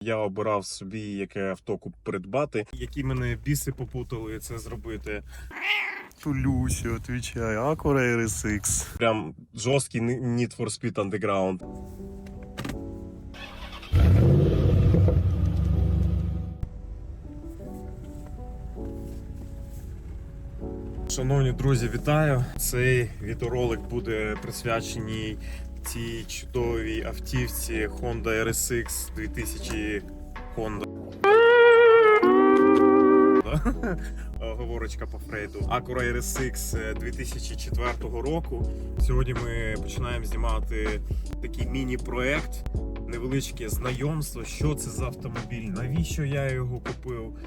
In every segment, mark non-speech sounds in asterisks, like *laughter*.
Я обирав собі, яке авто придбати. Які мене біси попутали це зробити. Тулюсю, отвечай, Acura RSX. Прям жорсткий Need for Speed Underground. Шановні друзі, вітаю! Цей відеоролик буде присвячений цій чудовій автівці Honda RSX 2000 Honda. *laughs* Говорочка по Фрейду. Acura RSX 2004 року. Сьогодні ми починаємо знімати такий міні-проект, невеличке знайомство, що це за автомобіль, навіщо я його купив,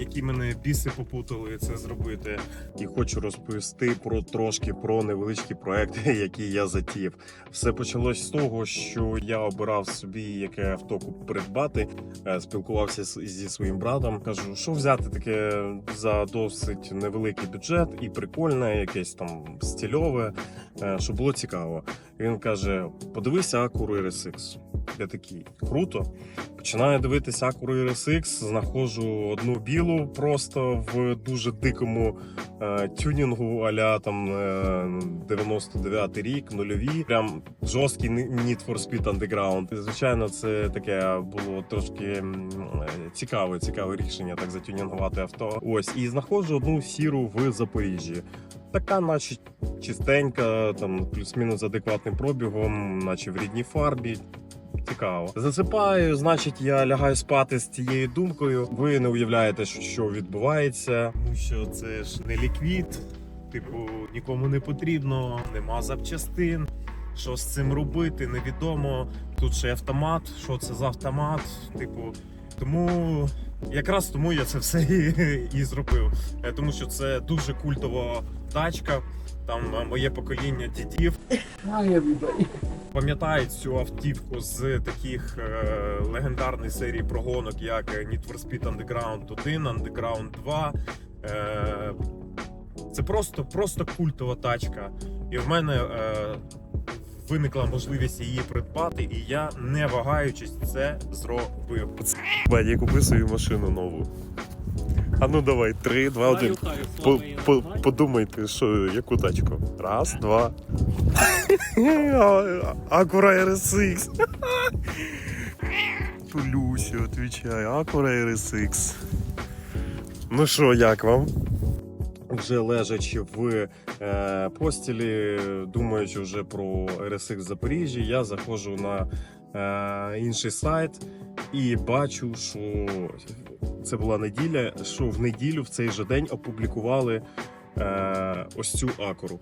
які мене біси попутали це зробити. І хочу розповісти про трошки про невеличкі проекти, *laughs* які я затіяв. Все почалось з того, що я обирав собі, яке авто придбати. Е, Спілкувався зі своїм братом. Кажу, що взяти таке за досить невеликий бюджет і прикольне, якесь там стильове, е, щоб було цікаво. Він каже: подивися Acura RSX. Я такий круто. Починаю дивитися Acura RSX, знаходжу одну білу просто в дуже дикому е, тюнінгу, аля там е, 99 рік, нульові. Прям жорсткий Need for Speed Underground. Звичайно, це таке було трошки е, цікаве, цікаве рішення так затюнінгувати авто. Ось і знаходжу одну сіру в Запоріжжі. Така, наче чистенька, там плюс-мінус адекватним пробігом, наче в рідній фарбі. Цікаво. Засипаю, значить, я лягаю спати з цією думкою. Ви не уявляєте, що- відбувається. Тому що це ж не ліквід, типу, нікому не потрібно, нема запчастин. Що з цим робити, невідомо. Тут ще автомат. Що це за автомат? Типу, тому якраз тому я це все і, *laughs* і зробив. Е, Тому що це дуже культова тачка. Там е, моє покоління дідів пам'ятають цю автівку з таких е, легендарних серій прогонок, як Need for Speed Underground 1, Underground 2. Е, це просто, просто культова тачка. І в мене е, виникла можливість її придбати, і я, не вагаючись, це зробив. Я купив свою машину нову. А ну давай, три, два, один. По, по, подумайте, що яку тачку? Раз, два. Acura RSX. Тулюсю, отвечай, Acura RSX. Ну що, як вам? Вже лежачи в е, постілі, думаючи вже про RSX Запоріжжя, я заходжу на е, інший сайт і бачу, що це була неділя, що в неділю в цей же день опублікували е, ось цю акуру.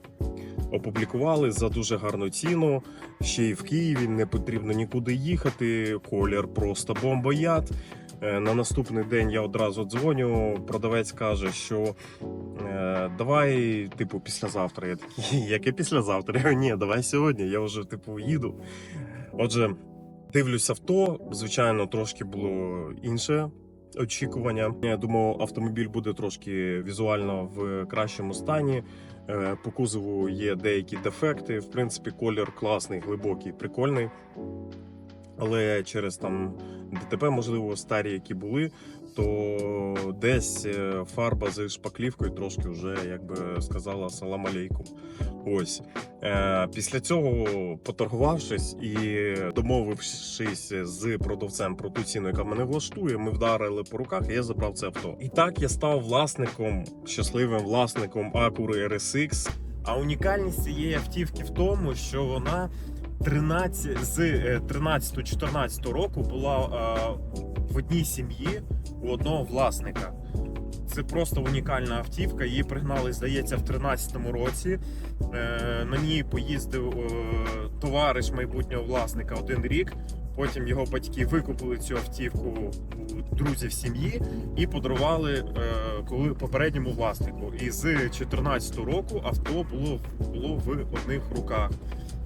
Опублікували за дуже гарну ціну. Ще й в Києві не потрібно нікуди їхати. Колір просто бомбояд. Е, На наступний день я одразу дзвоню. Продавець каже, що е, давай, типу, післязавтра. Я такий, яке післязавтра? Ні, давай сьогодні. Я вже типу їду. Отже, дивлюсь авто. Звичайно, трошки було інше очікування. Я думаю, автомобіль буде трошки візуально в кращому стані. Е, По кузову є деякі дефекти. В принципі, колір класний, глибокий, прикольний. Але через там ДТП, можливо, старі, які були, то десь е, фарба з шпаклівкою трошки вже, як би сказала, салам алейкум. Ось. Е, Після цього, поторгувавшись і домовившись з продавцем про ту ціну, яка мене влаштує, ми вдарили по руках, і я забрав це авто. І так я став власником, щасливим власником Acura RSX. А унікальність цієї автівки в тому, що вона 13, з 13-14 року була е, в одній сім'ї у одного власника. Це просто унікальна автівка. Її пригнали, здається, в 13-му році. Е, на ній поїздив е, товариш майбутнього власника один рік. Потім його батьки викупили цю автівку у друзів сім'ї і подарували е, коли попередньому власнику. І з 14 року авто було, було в одних руках.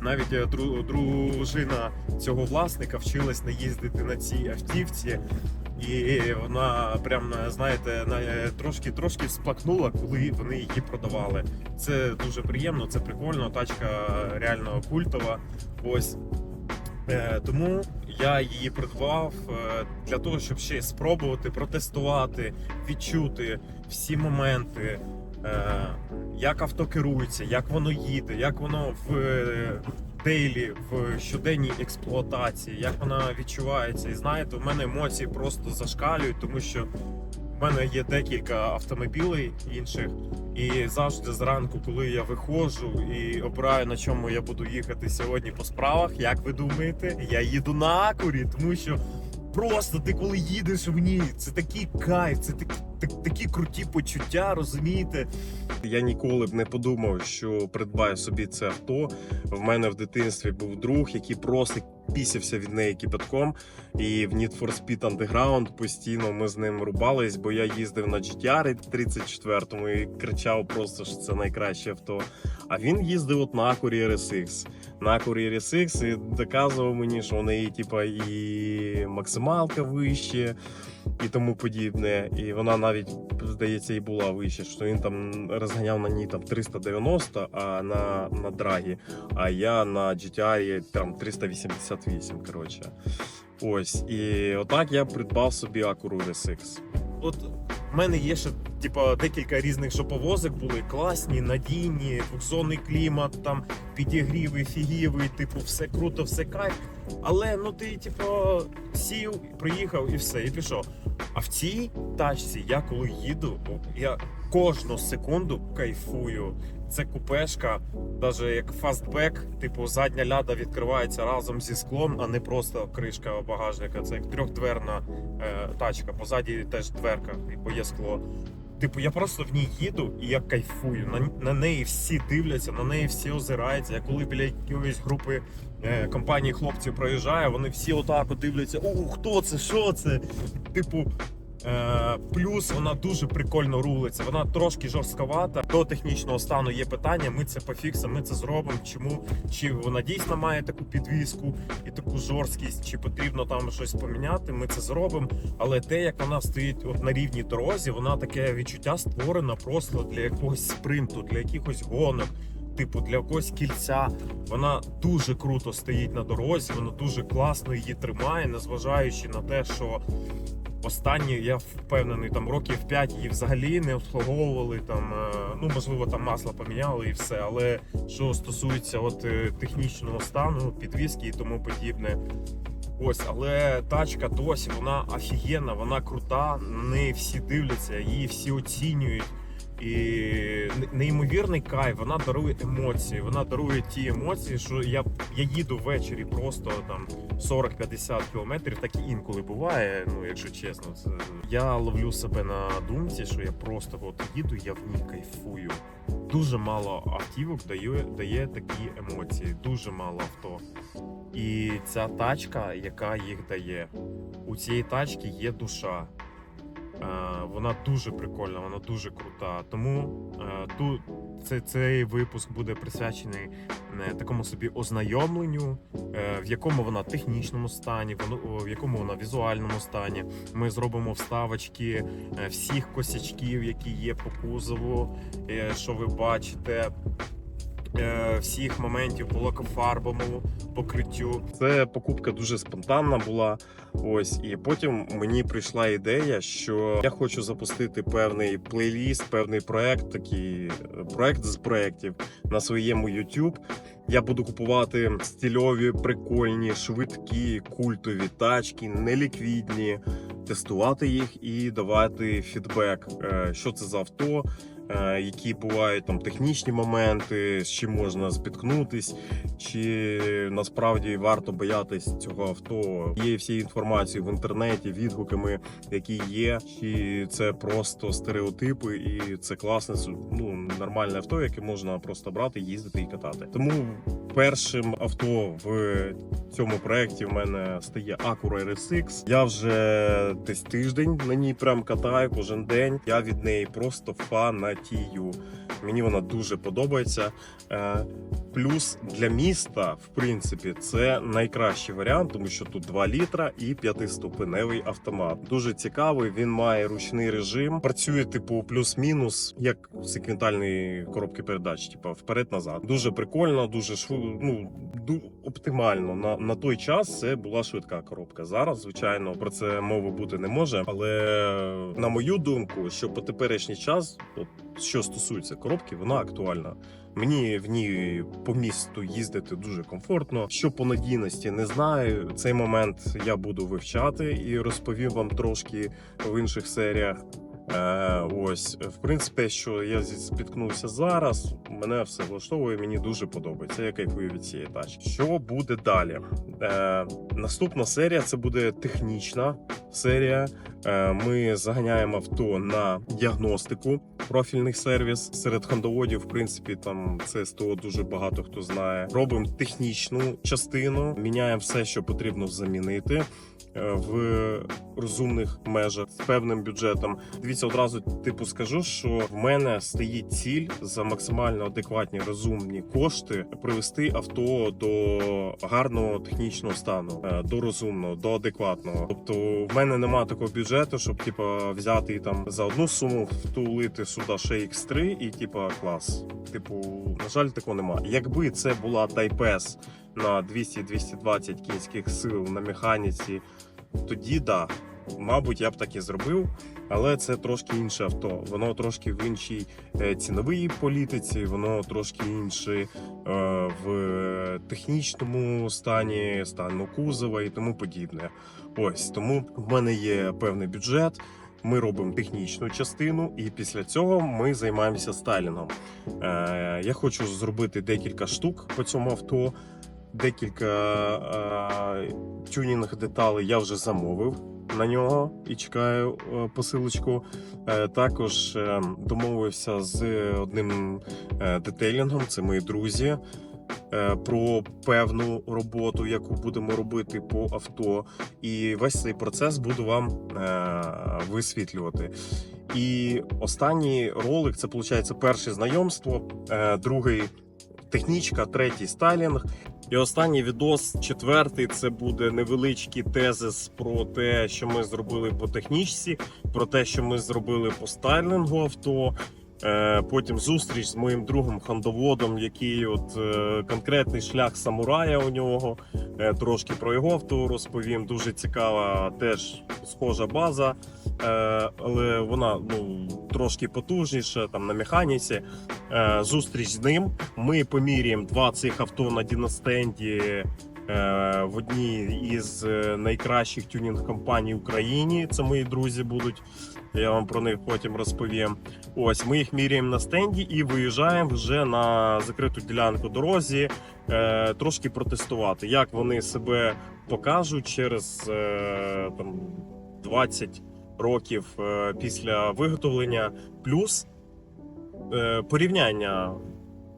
Навіть е, дру- дружина цього власника вчилась не їздити на цій автівці. І вона прям знаєте трошки трошки сплакнула, коли вони її продавали. Це дуже приємно, це прикольно. Тачка реально культова. Ось Е, тому я її придбав е, для того, щоб ще спробувати протестувати, відчути всі моменти, е, як авто керується, як воно їде, як воно в е, дейлі, в щоденній експлуатації, як вона відчувається. І знаєте, у мене емоції просто зашкалюють, тому що в мене є декілька автомобілей інших. І завжди зранку, коли я виходжу і обираю на чому я буду їхати сьогодні по справах, як ви думаєте, я їду на акурі, тому що просто ти коли їдеш в ній, це такий кайф, це такі, так- такі круті почуття, розумієте? Я ніколи б не подумав, що придбаю собі це авто. В мене в дитинстві був друг, який просто пісявся від неї кипятком. І в Need for Speed Underground постійно ми з ним рубались, бо я їздив на GTR 34-му і кричав просто, що це найкраще авто. А він їздив от на Acura RSX. На Acura RSX і доказував мені, що у неї типа і максималка вище, і тому подібне. І вона навіть, здається, і була вище, що він там розганяв на ній там 390, а на, на драгі. А я на GTR там 388, коротше. Ось, і отак я придбав собі Acura RSX. От в мене є ще типа декілька різних шоповозок були класні, надійні, двохзонний клімат, там підігріви, фігіви, типу, все круто, все кайф. Але ну ти, типу, сів, приїхав і все, і пішов. А в цій тачці я коли їду, я кожну секунду кайфую. Це купешка, навіть як фастбек, типу задня ляда відкривається разом зі склом, а не просто кришка багажника. Це як трьохдверна е, тачка. Позаді теж дверка, бо є скло. Типу, я просто в ній їду і я кайфую. На, на неї всі дивляться, на неї всі озираються. Я коли біля якоїсь групи компанії хлопців проїжджаю, вони всі отак дивляться: о, хто це, що це? Типу. Е, плюс вона дуже прикольно рулиться. Вона трошки жорстковата. До технічного стану є питання. Ми це пофіксимо, ми це зробимо. Чому чи вона дійсно має таку підвіску і таку жорсткість, чи потрібно там щось поміняти? Ми це зробимо. Але те, як вона стоїть от на рівній дорозі, вона таке відчуття створена просто для якогось спринту, для якихось гонок. Типу для якогось кільця вона дуже круто стоїть на дорозі, вона дуже класно її тримає, незважаючи на те, що Останні, я впевнений, там років 5 її взагалі не обслуговували. Там, е, ну можливо, там масло поміняли і все. Але що стосується от е, технічного стану, підвіски і тому подібне. Ось, але тачка досі вона офігенна, вона крута. На неї всі дивляться, її всі оцінюють. І неймовірний кайф, вона дарує емоції. Вона дарує ті емоції, що я, я їду ввечері просто там 40-50 кілометрів, так і інколи буває. Ну, якщо чесно, це я ловлю себе на думці, що я просто от їду, я в ній кайфую. Дуже мало автівок дає, дає такі емоції, дуже мало авто. І ця тачка, яка їх дає, у цієї тачки є душа. Е, Вона дуже прикольна, вона дуже крута. Тому е, тут це, цей випуск буде присвячений е, такому собі ознайомленню, в якому вона технічному стані, в якому вона візуальному стані. Ми зробимо вставочки всіх косячків, які є по кузову, що ви бачите. Е, Всіх моментів по лакофарбовому покриттю. Це покупка дуже спонтанна була. Ось, і потім мені прийшла ідея, що я хочу запустити певний плейліст, певний проект, такий е, проект з проєктів на своєму YouTube. Я буду купувати стильові, прикольні, швидкі, культові тачки, неліквідні, тестувати їх і давати фідбек, е, що це за авто. Е, Які бувають там технічні моменти, з чим можна спіткнутись, чи насправді варто боятись цього авто? Є всі інформації в інтернеті, відгуками, які є, чи це просто стереотипи, і це класне ну, нормальне авто, яке можна просто брати, їздити і катати. Тому першим авто в цьому проєкті в мене стає Acura RSX. Я вже десь тиждень на ній прям катаю кожен день. Я від неї просто фанатію. Мені вона дуже подобається. Е, Плюс для міста, в принципі, це найкращий варіант, тому що тут 2 літра і п'ятиступеневий автомат. Дуже цікавий. Він має ручний режим. Працює типу плюс-мінус, як секвентальні коробки передач, типу вперед-назад. Дуже прикольно, дуже швидко, ну оптимально. На, на той час це була швидка коробка. Зараз, звичайно, про це мови бути не може. Але на мою думку, що по теперішній час, от що стосується коробки, вона актуальна. Мені в ній по місту їздити дуже комфортно. Що по надійності не знаю. Цей момент я буду вивчати і розповім вам трошки в інших серіях. Е, ось, в принципі, що я спіткнувся зараз, мене все влаштовує, мені дуже подобається. Я кайфую від цієї тачки. Що буде далі? Е, наступна серія це буде технічна серія. Е, ми заганяємо авто на діагностику, профільний сервіс серед хандоводів. В принципі, там це СТО дуже багато хто знає. Робимо технічну частину, міняємо все, що потрібно замінити. Е, В розумних межах з певним бюджетом. Дивіться, одразу типу скажу, що в мене стоїть ціль за максимально адекватні розумні кошти привести авто до гарного технічного стану, е, до розумного, до адекватного. Тобто, в мене немає такого бюджету, щоб типа взяти там за одну суму втулити сюди ще X3 і типа клас. Типу, на жаль, такого немає. Якби це була S на 200-220 кінських сил на механіці, тоді да. Мабуть, я б так і зробив, але це трошки інше авто. Воно трошки в іншій е, ціновій політиці, воно трошки інше е, в технічному стані, стану кузова і тому подібне. Ось тому в мене є певний бюджет. Ми робимо технічну частину, і після цього ми займаємося стайлінгом. Е, я хочу зробити декілька штук по цьому авто. Декілька е, тюнінг деталей я вже замовив на нього і чекаю е, посилочку. Е, також домовився з одним детейлінгом, це мої друзі. Про певну роботу, яку будемо робити по авто, і весь цей процес буду вам висвітлювати. І останній ролик це виходить перше знайомство, другий технічка, третій стайлінг. І останній відос, четвертий, це буде невеличкий тезис про те, що ми зробили по технічці, про те, що ми зробили по стайлінгу авто. Е, Потім зустріч з моїм другом хандоводом, який от е, конкретний шлях самурая у нього. Е, Трошки про його авто розповім. Дуже цікава, теж схожа база, але вона ну трошки потужніша там на механіці. Зустріч з ним. Ми поміряємо два цих авто на Діностенді в одній із е, найкращих тюнінг компаній в Україні. Це мої друзі будуть. Я вам про них потім розповім. Ось ми їх міряємо на стенді і виїжджаємо вже на закриту ділянку дорозі, е, трошки протестувати, як вони себе покажуть через е, там 20 років е, після виготовлення, плюс е, порівняння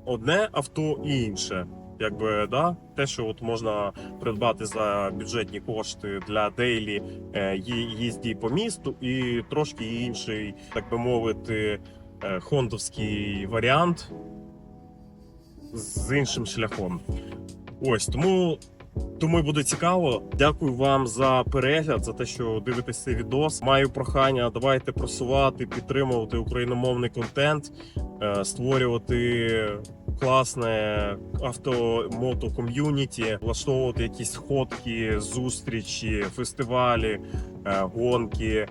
одне авто і інше. Якби да, те, що от можна придбати за бюджетні кошти для дейлі їзді по місту, і трошки інший, так би мовити, е, хондовський варіант з іншим шляхом. Ось тому. Тому буде цікаво. Дякую вам за перегляд, за те, що дивитесь цей відос. Маю прохання, давайте просувати, підтримувати україномовний контент, е, створювати класне авто-мото ком'юніті, влаштовувати якісь сходки, зустрічі, фестивалі, е, гонки.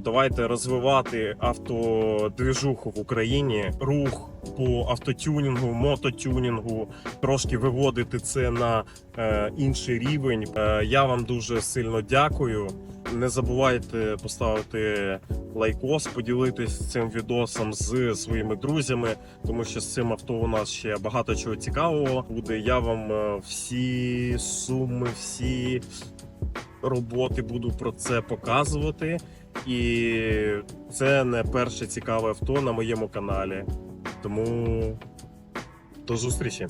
Давайте розвивати автодвижуху в Україні, рух по автотюнінгу, мототюнінгу, трошки виводити це на е, інший рівень. Е, я вам дуже сильно дякую. Не забувайте поставити лайкос, поділитись цим відосом з своїми друзями, тому що з цим авто у нас ще багато чого цікавого буде. Я вам е, всі суми, всі роботи буду про це показувати. І це не перше цікаве авто на моєму каналі. Тому до зустрічі!